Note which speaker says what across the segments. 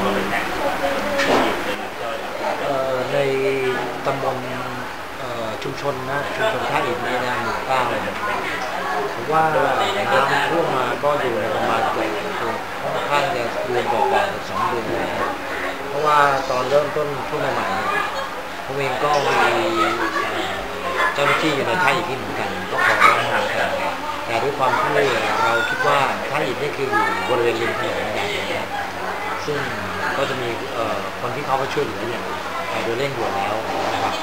Speaker 1: นในตำบลชุมชนนะชุมชนท่าอิฐนี่นะหมู่เก้าเนะผมว่าน้ำท่วมมาก็อยู่ในประมาณเกือบค่อนข้างจะเดือนกว่าๆสองเดือนเลยนะเพราะว่าตอนเริ่มต้นช่วงใหม่ๆเนี่ยผมเองก็มีเจ้าหน้าที่อยู่ในท่าอิฐที่เหมือนกันก็ขอร้องทางกันแต่ด้วยความที่เราคิดว่าท่าอิฐนี่คืออยู่บริเวณริมถนนใหญ่นะครับ ซึ่งก็จะมีคนที่เขาไปช่วยเหลือเนี่ยไปโดยเร่งด่วนแล้วนะครับ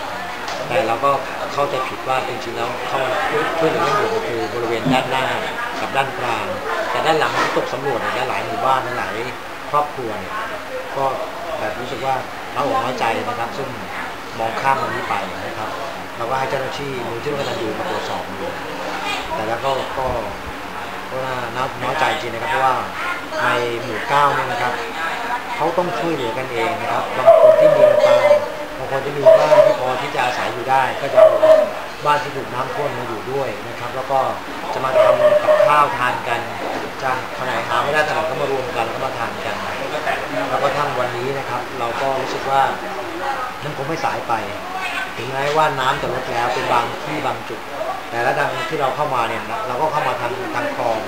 Speaker 1: แต่เราก็เข้าใจผิดว่าจริงๆแล้วเข้ามาช่วยเหลือเร่งด่วนก็คือบริเวณด้านหน้ากับด้านกลาง แต่ด้านหลังที่ตกสำรวจเนี่ยหลายหมู่บ้านหลายครอบครัวก็แบบรู้สึกว่าน้าอกน้อยใจนะครับ ซึ่งมองข้ามตรงนี้ไปนะครับเราก็ให้เจ้าหน้าที่มูลที่ร่วมกันอยู่มาตรวจสอบดูแต่แล้วก็ก็ก็น่าน้าน้อยใจจริงนะครับเพราะว่าในหมู่เก้าเนี่ยนะครับ เขาต้องช่วยเหลือกันเองนะครับบางคนที่มีตังค์บางคนที่มีบ้านที่พอที่จะอาศัยอยู่ได้ ก็จะเอาบ้านที่ถูกน้ำท่วมมาอยู่ด้วยนะครับ แล้วก็จะมาทำกับข้าวทานกันจะขนาดหาไม่ได้ขนาดก็มารวมกันแล้วก็มาทานกันแล้วก็ทั้งวันนี้นะครับ เราก็รู้สึกว่ามันคงไม่สายไป ถึงแม้ว่าน้ำจะลดแล้วเป็นบางที่บางจุด แต่ละดังที่เราเข้ามาเนี่ยเราก็เข้ามาทางทางคลอง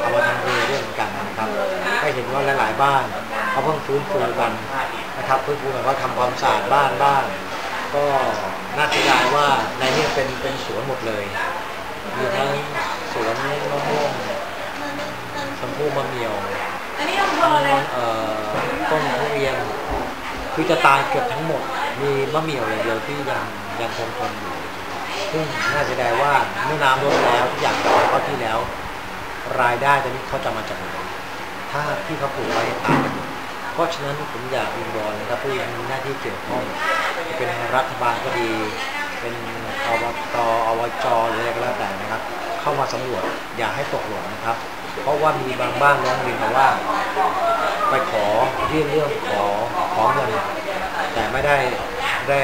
Speaker 1: เอามาทางเรือด้วยเหมือนกันนะครับก็เห็นว่าหลาย ๆ บ้าน เขาเพิ่งฟื้นฟูกันนะครับฟื้นฟูแบบว่าทำความสะอาดบ้านบ้างก็น่าเสียดายว่าในนี้เป็นเป็นสวนหมดเลยมีทั้งสวนมะม่วงชมพู่มะเมียว
Speaker 2: อันนี้อำเภออะไร
Speaker 1: เอ่อต้นทุเรียนคือจะตายเกือบทั้งหมด มีมะเหมี่ยวอย่างเดียวที่ยังยังคงทนอยู่ซึ่งน่าเสียดายว่าเมื่อน้ำลดแล้วทุกอย่างกลับมาเข้าที่แล้ว รายได้ตอนนี้เขาจะมาจากไหนถ้าที่เขาปลูกไว้ตายไปหมดเพ ราะฉะนั้นผมอยากวิงวอนนะครับผู้มีหน้าที่เกี่ยวข้องเป็นรัฐบาลก็ดี เป็นอบตอวจหรืออะไรก็แล้วแต่นะครับ เข้ามาสำรวจอย่าให้ตกหล่นนะครับ เพราะว่ามีบางบ้านร้องเรียนมาว่า ไปขอยื่นเรื่องขอขอเงินแต่ไม่ได้ได้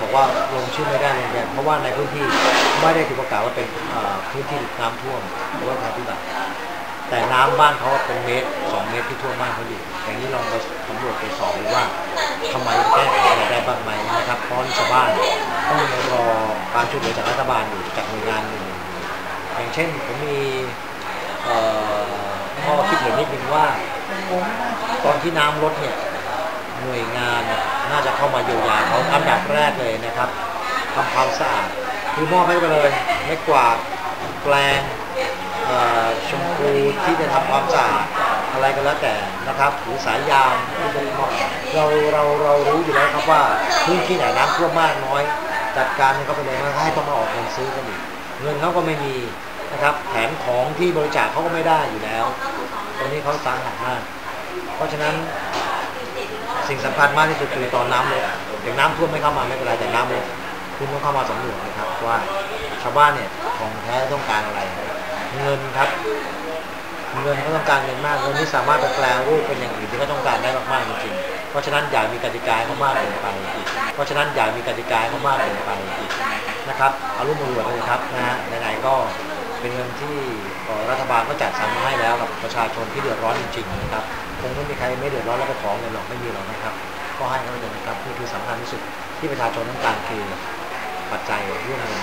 Speaker 1: บอกว่าลงชื่อไม่ได้ลงแบบเพราะว่าในพื้นที่ไม่ได้ถูกประกาศว่าเป็นพื้นที่น้ำท่วมหรือว่าภัยพิบัติ แต่น้ำบ้านเขาเป็นเมตรสองเมตรที่ทั่วมบ้านเขาอยู่อย่างนี้ลองไปสำรวจตรวจสอบดูว่าทำไมแก้ไขอะไรได้บ้างไหมนะครับเพราะชาวบ้านต้องรอการช่วยเหลือจากรัฐบาลอยู่จากหน่วยงานหนึ่งอย่างเช่นผมมีข้อคิดเห็นนิดนึงว่า ตอนที่น้ำลดเนี่ยหน่วยงานเนี่ยน่าจะเข้ามาเยียวยาเขาอันดับแรกเลยนะครับทำความสะอาดคือมอบให้ไปเลยไม่กวาดแปลง ชมพูที่จะทำความสะอาดอะไรก็แล้วแต่นะครับหรือสายยางที่จะมอบเราเราเรารู้อยู่แล้วครับว่าพื้นที่ไหนน้ำท่วมมากน้อย จัดการเขาไปเลยนะให้ต้องมาออกเงินซื้อกันอีกเงินเขาก็ไม่มีนะครับแถมของที่บริจาคเขาก็ไม่ได้อยู่แล้วตรงนี้เขาสาหัสมาก เพราะฉะนั้นสิ่งสำคัญมากที่สุดคือตอนน้ำเลดอย่างน้ำท่วมไม่เข้ามาไม่เป็นไรแต่น้ำลดคุณต้องเข้ามาสำรวจนะครับว่าชาวบ้านเนี่ยของแท้ต้องการอะไร เงินครับ เงินเขาต้องการเงินมากเงินที่สามารถไปแปลรูปเป็นอย่างอื่นที่เขาต้องการได้มากๆจริงๆเพราะฉะนั้นอย่ามีกติกาให้เขามากเกินไปเพราะฉะนั้นอย่ามีกติกาให้เขามากเกินไปนะครับเอารุ่มมือเลยครับนะฮะไหนๆก็เป็นเงินที่รัฐบาลก็จัดสรรมาให้แล้วกับประชาชนที่เดือดร้อนจริงๆนะครับคงไม่มีใครไม่เดือดร้อนแล้วไปขอเงินหรอกไม่มีหรอกนะครับ ก็ให้เขาเลยนะครับนี่คือสำคัญที่สุดที่ประชาชนต้องการคือปัจจัยเรื่องเงิน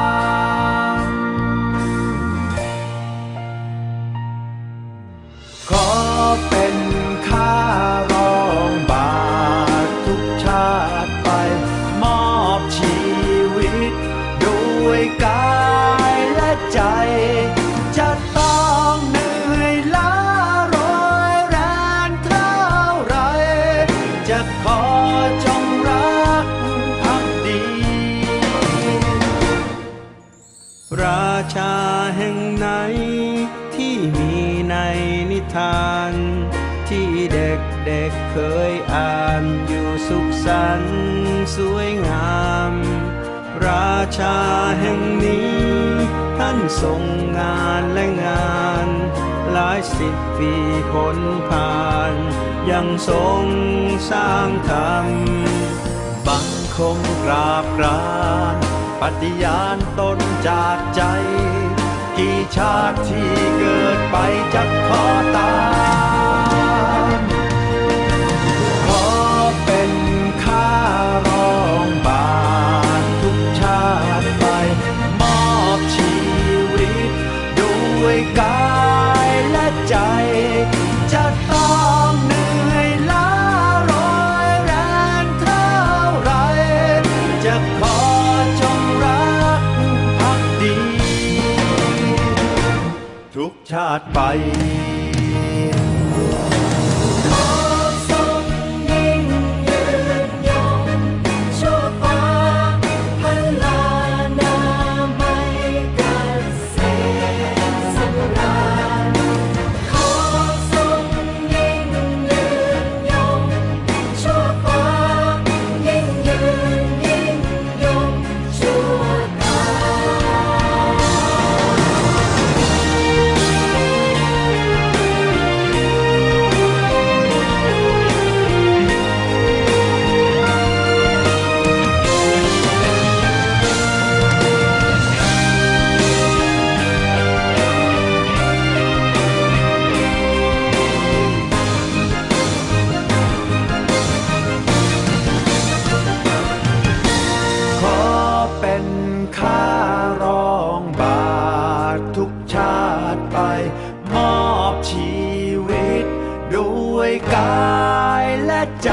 Speaker 3: ขอจงรักพักดี ราชาแห่งไหน ที่มีในนิทาน ที่เด็กเด็กเคยอ่านอยู่สุขสันสวยงาม ราชาแห่งนี้ ท่านทรงงานและงาน หลายสิบปีผลผ่าน ยังทรงสร้างธรรมบังคมกราบกรานปฏิญาณตนจากใจ กี่ชาติที่เกิดไปจะขอตา ชาติไป กายและใจ